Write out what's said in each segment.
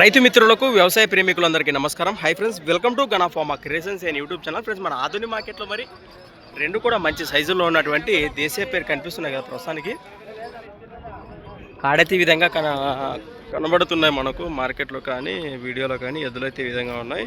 రైతు మిత్రులకు వ్యవసాయ ప్రేమికులందరికీ నమస్కారం. Hi friends welcome to Gana pharma creations and YouTube channel friends మన ఆధునిక మార్కెట్లో మరి రెండు కూడా మంచి సైజుల్లో ఉన్నటువంటి దేశీయ పేరు కనిపిస్తున్నాయి కదా ప్రస్తుతానికి. కాడైతే విధంగా కన కనబడుతున్నాయి మనకు మార్కెట్లో కానీ వీడియోలో కానీ ఎద్దులైతే అయితే విధంగా ఉన్నాయి.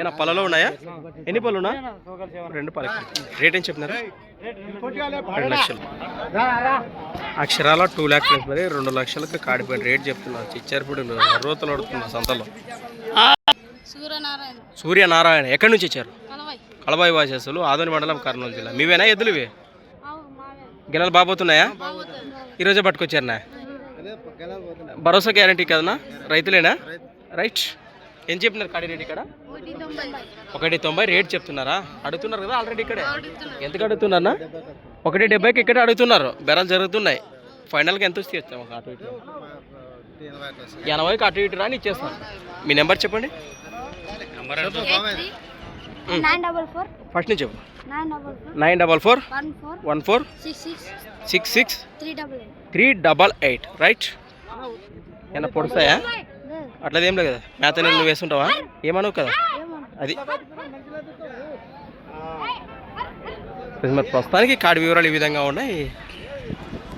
ఏనా పళ్ళలో ఉన్నాయా? ఎన్ని పళ్ళు ఉన్నా? రెండు పళ్ళు రేట్ ఏం చెప్పినారు? రెండు లక్షలు. అక్షరాల టూ ల్యాక్ ప్లస్ మరి రెండు లక్షలకు కాడిపోయిన రేట్ చెప్తున్నారు. చిచ్చారిపూడి రోతలు అడుగుతున్నారు సంతలో. సూర్యనారాయణ. సూర్యనారాయణ. ఎక్కడి నుంచి వచ్చారు? కలవై కలబాయి వాసేసులు ఆదోని మండలం కర్నూలు జిల్లా. మీవేనా ఎద్దులు ఇవి మావే. గిన్నెలు బాబోతున్నాయా? ఈరోజే పట్టుకొచ్చారనా? భరోసా గ్యారంటీ కదనా రైతులేనా? రైట్. ఏం చెప్పినారు కాడి రేట్ ఇక్కడ? ఒకటి తొంభై. రేట్ చెప్తున్నారా? అడుగుతున్నారు కదా ఆల్రెడీ ఇక్కడే. అడుగుతున్నా ఎంతకు అడుగుతున్నారా ఒకటి డెబ్బైకి ఇక్కడ అడుగుతున్నారు. బెరాలు జరుగుతున్నాయి. ఫైనల్గా ఎంత వస్తే ఇస్తాం? ఒక అటు ఇటు. ఎనభైకి అటు ఇటు రాని ఇచ్చేస్తాను మీ నెంబర్ చెప్పండి. ఫస్ట్ నుంచి చెప్పు. Nine double four. One four. Six six. Three double eight. Right ఏమన్నా పొడుస్తాయా? అట్లదేం లేదు కదా. మేత నువ్వు వేస్తుంటావా ఏమనవు కదా? అది. మరి ప్రస్తుతానికి కార్డు వివరాలు ఈ విధంగా ఉన్నాయి.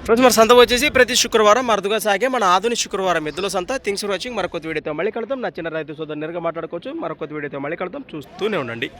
రోజు మరి సంత వచ్చేసి ప్రతి శుక్రవారం అరుదుగా సాగే మన ఆధునిక శుక్రవారం ఎద్దుల సంత. Thanks for watching. మరొక వీడియోతో మళ్ళీ కడతాం నచ్చిన రైతు సోదరు నేరుగా మాట్లాడుకోవచ్చు. మరొక వీడియోతో మళ్ళీ కడతాం చూస్తూనే ఉండండి.